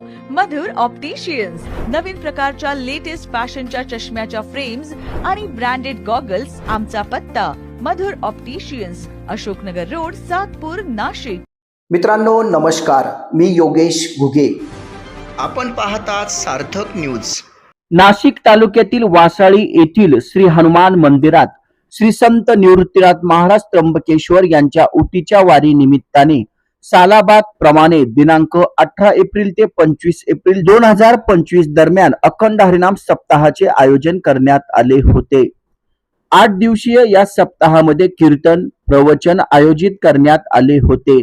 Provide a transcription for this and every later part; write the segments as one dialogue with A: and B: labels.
A: मधुर opticians नवीन प्रकारच्या latest फॅशनच्या चष्म्याच्या फ्रेम्स आणि ब्रँडेड गॉगल्स आमचा पत्ता. Madhur opticians Ashoknagar road Satpur Nashik.
B: मित्रांनो नमस्कार. मी योगेश घुगे.
C: आपण पाहतात सार्थक न्यूज
B: नाशिक तालुक्यातील वासाळी येथील श्री हनुमान मंदिरात श्री संत निवृत्तीनाथ महाराज त्र्यंबकेश्वर यांच्या उटीच्या वारी निमित्ताने सालाबाद प्रमाणे दिनांक अठरा एप्रिल ते पंचवीस एप्रिल दोन हजार पंचवीस दरम्यान अखंड हरिनाम सप्ताहाचे आयोजन करण्यात आले होते. आठ दिवसीय या सप्ताहामध्ये कीर्तन प्रवचन आयोजित करण्यात आले होते.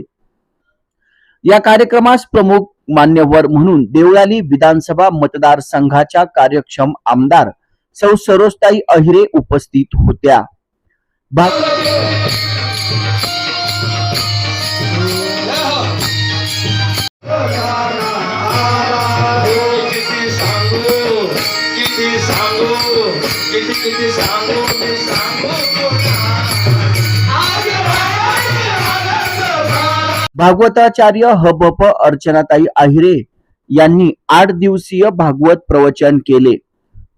B: या कार्यक्रमास प्रमुख मान्यवर म्हणून देवळाली विधानसभा मतदारसंघाच्या कार्यक्षम आमदार सौ सरोजताई अहिरे उपस्थित होत्या. भागवताचार्य हबप अर्चनाताई आहिरे यांनी आठ दिवसीय भागवत प्रवचन केले.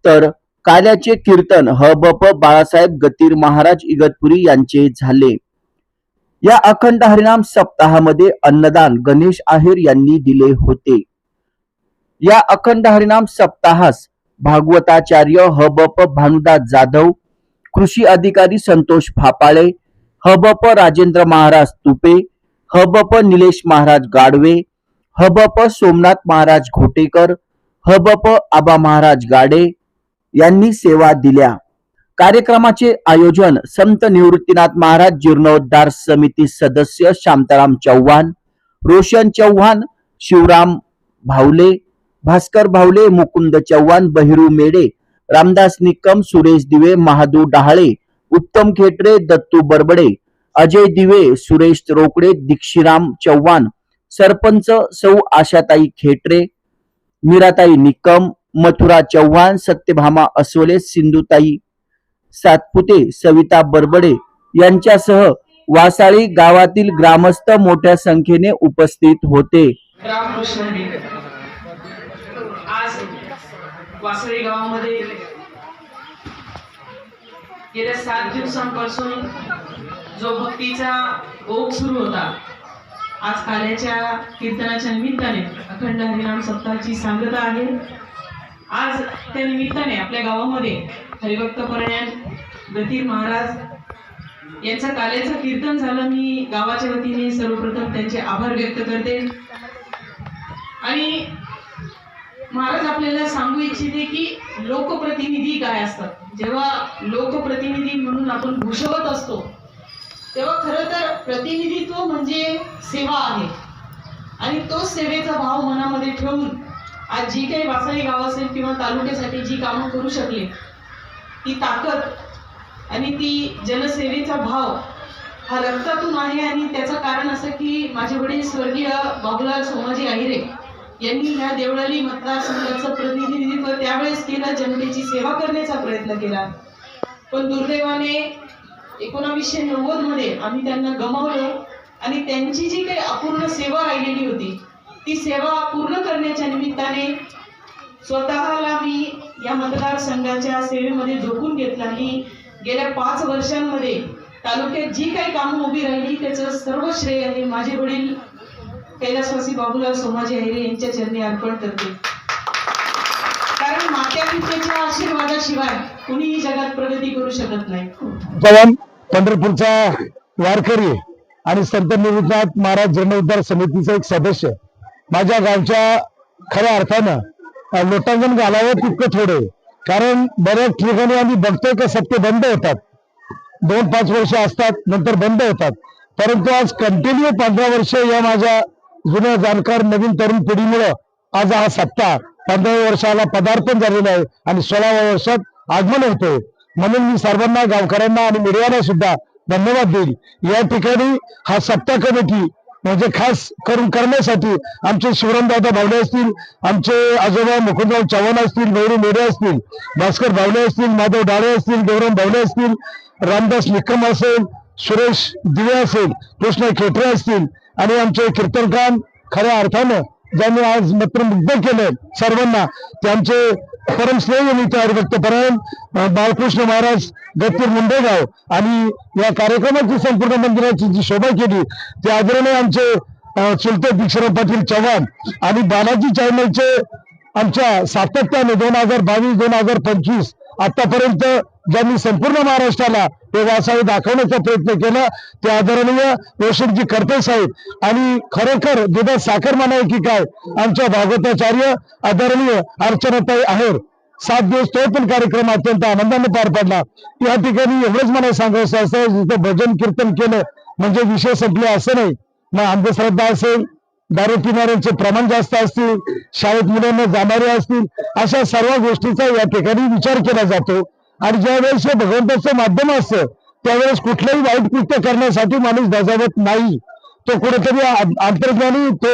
B: तर काल्याचे कीर्तन हबप बाळासाहेब गतीर महाराज इगतपुरी यांचे झाले. या अखंड हरिनाम सप्ताहामध्ये अन्नदान गणेश आहेर यांनी दिले होते. या अखंड हरिनाम सप्ताहास भागवताचार्य हबप भानुदास जाधव कृषी अधिकारी संतोष फापाळे हबप राजेंद्र महाराज तुपे हबप निलेश महाराज गाडवे हबप सोमनाथ महाराज घोटेकर हबप आबा महाराज गाडे यांनी सेवा दिल्या. कार्यक्रमाचे आयोजन संत निवृत्तीनाथ महाराज जीर्णोद्धार समिती सदस्य शांताराम चव्हाण रोशन चव्हाण शिवराम भावले भास्कर भावले मुकुंद चव्हाण बहिरू मेडे रामदास निकम सुरेश दिवे महादू डहाळे उत्तम खेटरे दत्तू बरबडे अजय दिवे सुरेश रोकडे दीक्षिराम चव्हाण सरपंच सौ आशाताई खेटरे मीराताई निकम मथुरा चव्हाण सत्यभामा असोले सिंधुताई सातपुते सविता बरबडे यांच्यासह वासाळी गावातील ग्रामस्थ मोठ्या संख्येने उपस्थित होते.
D: आज वासळी गावामध्ये गेल्या सात दिवसांपासून जो भक्तीचा ओघ सुरू होता. आज काल्याच्या कीर्तनाच्या निमित्ताने अखंड हरिनाम सप्ताहाची सांगता आहे. आज त्या निमित्ताने आपल्या गावामध्ये हरिभक्त परण्यान गतीर महाराज यांचं काल्याचं कीर्तन झालं. मी गावाच्या वतीने सर्वप्रथम त्यांचे आभार व्यक्त करते. आणि महाराज आपल्याला सांगू इच्छिते की लोकप्रतिनिधी काय असतात? जेव्हा लोकप्रतिनिधी म्हणून आपण भूषवत असतो तेव्हा खरं तर प्रतिनिधित्व म्हणजे सेवा आहे. आणि तो सेवेचा भाव मनामध्ये ठेवून आज जी काही वासाळी गाव असेल किंवा तालुक्यासाठी जी कामं करू शकले ती ताकद आणि ती जनसेवेचा भाव हा रक्तातून आहे आणि त्याचं कारण असं की माझे वडील स्वर्गीय बाबूलाल सोमाजी आहिरे यांनी ह्या देवळाली मतदारसंघाचं प्रतिनिधित्व त्यावेळेस केलं जनतेची सेवा करण्याचा प्रयत्न केला. पण दुर्दैवाने एकोणावीसशे नव्वदमध्ये आम्ही त्यांना गमावलं आणि त्यांची जी काही अपूर्ण सेवा राहिलेली होती ती सेवा पूर्ण करण्याच्या निमित्ताने स्वतःला मी या मतदारसंघाच्या सेवेमध्ये झोकून घेतला आणि गेल्या पाच वर्षांमध्ये तालुक्यात जी काही कामं उभी राहिली त्याचं सर्व श्रेय हे माझे वडील कैलासवासी बाबूलाल सोमाजी अहिरे यांच्या चरणी अर्पण करते आशीर्वादाशिवाय कुणीही जगात प्रगती करू शकत नाही.
E: पवन पंढरपूरचा वारकरी आणि संत निवृत्तनाथ महाराज जीर्णोद्धार समितीचा एक सदस्य. माझ्या गावच्या खऱ्या अर्थानं लोटांगण घालावं तितकं थोडे कारण बऱ्याच ठिकाणी आम्ही बघतोय का सत्य बंद होतात. दोन पाच वर्ष असतात नंतर बंद होतात. परंतु आज कंटिन्यू पंधरा वर्ष या माझ्या जुन्या जाणकार नवीन तरुण पिढीमुळं आज हा सप्ताह पंधराव्या वर्षाला पदार्पण झालेलं आहे आणि सोळाव्या वर्षात आगमन होतोय. म्हणून मी सर्वांना गावकऱ्यांना आणि मीडियाला सुद्धा धन्यवाद देईल. या ठिकाणी हा सप्ताह कमिटी म्हणजे खास करून करण्यासाठी आमचे शिवरामदादा भावले असतील आमचे आजोबा मुकुंदराव चव्हाण असतील गौरी मेढे असतील भास्कर भावले असतील माधव डाळे असतील गौरव भावले असतील रामदास निकम असेल सुरेश दिवे असेल कृष्ण खेटरे असतील आणि आमचे कीर्तनकार खऱ्या अर्थानं ज्यांनी आज मंत्रमुग्ध केलं सर्वांना त्यांचे परमश्रेय नेते हरिभक्त व्यक्त अं, बाळकृष्ण महाराज दत्तूर मुंडेगाव आणि या कार्यक्रमाची संपूर्ण मंदिराची जी शोभा केली ते आदरणीय आमचे चुलते दीक्षराव पाटील चव्हाण आणि बालाजी चॅनलचे आमच्या सातत्याने दोन हजार बावीस दोन हजार पंचवीस आतापर्यंत ज्यांनी संपूर्ण महाराष्ट्राला हे वासावे दाखवण्याचा प्रयत्न केला. ते आदरणीय रोशनजी करते साहेब आणि खरोखर दुधात साखर म्हणाय की काय? आमच्या भागवताचार्य आदरणीय अर्चनाताई आहेर सात दिवस तो पण कार्यक्रम अत्यंत आनंदाने पार पडला. या ठिकाणी एवढंच मला सांगायचं असं जिथं भजन कीर्तन केलं म्हणजे विषय संपले असं नाही. मग अंधश्रद्धा असेल दारू पिणाऱ्यांचे प्रमाण जास्त असतील शाळेत मुलांना जाणारे असतील अशा सर्व गोष्टीचा या ठिकाणी विचार केला जातो. आणि ज्या वेळेस हे भगवंताचं माध्यम असतं त्यावेळेस कुठलंही वाईट कृत्य करण्यासाठी माणूस दजावत नाही. तो कुठेतरी आंतरज्ञानी तो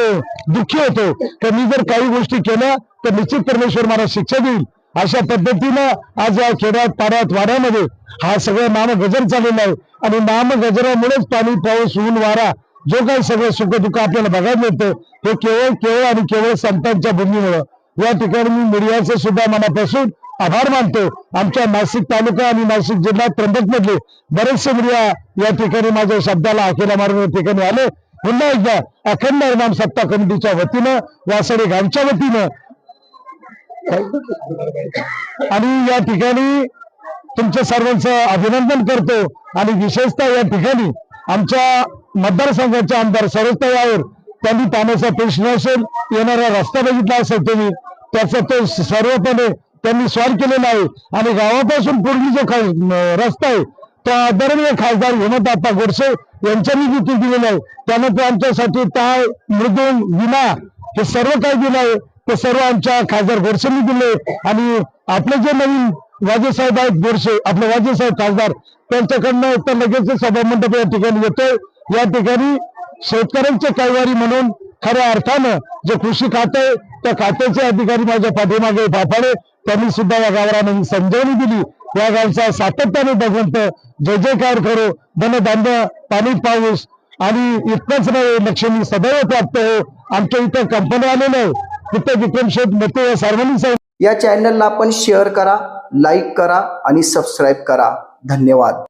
E: दुःखी होतो. तर मी जर काही गोष्टी केल्या तर निश्चित परमेश्वर मला शिक्षा देईल. अशा पद्धतीनं आज या खेड्यात पाड्यात वाड्यामध्ये हा सगळं नाम गजर चाललेला आहे. आणि नाम गजरामुळेच पाणी पाऊस ऊन वारा जो काही सगळं सुख दुःख आपल्याला बघायला मिळतं हे केवळ केवळ आणि केवळ संतांच्या भूमीमुळं. या ठिकाणी मी मीडियाचं सुद्धा मनापासून आभार मानतो. आमच्या नाशिक तालुका आणि नाशिक जिल्हा त्र्यंबक मधले बरेचसे मीडिया या ठिकाणी माझ्या शब्दाला अखेला मारून या ठिकाणी आले. पुन्हा एकदा अखंड इनाम सत्ता कमिटीच्या वतीनं वासडे गावच्या वतीनं आणि या ठिकाणी तुमच्या सर्वांचं अभिनंदन करतो. आणि विशेषतः या ठिकाणी आमच्या मतदारसंघाचे आमदार सरोजता यावर त्यांनी पाण्याचा प्रश्न असेल येणारा रस्ता बघितला असेल तुम्ही त्याचा तो सर्वपणे त्यांनी स्वार केलेला आहे आणि गावापासून पूर्वी जो खा- रस्ता आहे त्या आदरणीय खासदार हेमंत आप्पा गोडसे यांच्यानी निधीतून दिलेला आहे. त्यानं ते आमच्यासाठी टाळ मृदून विना हे सर्व काही दिलं आहे. ते सर्व आमच्या खासदार गोडसेंनी दिले आणि आपले जे नवीन वाजेसाहेब आहेत गोडसे आपले वाजेसाहेब खासदार त्यांच्याकडनं तर लगेच सभा मंडप या ठिकाणी येतोय. या ठिकाणी शेतकऱ्यांचे कैवारी म्हणून खऱ्या अर्थानं जे कृषी खाते त्या खात्याचे अधिकारी माझ्या पाठीमागे बापाडे त्यांनी सुद्धा या गावाला संजीवनी दिली. या गावचा सातत्याने भगवंत जय जयकार करो हो, धनधान्य पाणी पाऊस आणि इतकंच नाही लक्ष्मी सदैव प्राप्त हो. आमच्या इथं कंपनी आलेलं आहे. तिथं विक्रम शेठ मते या सर्वांनी
C: या चॅनलला आपण शेअर करा लाईक करा आणि सबस्क्राईब करा. धन्यवाद.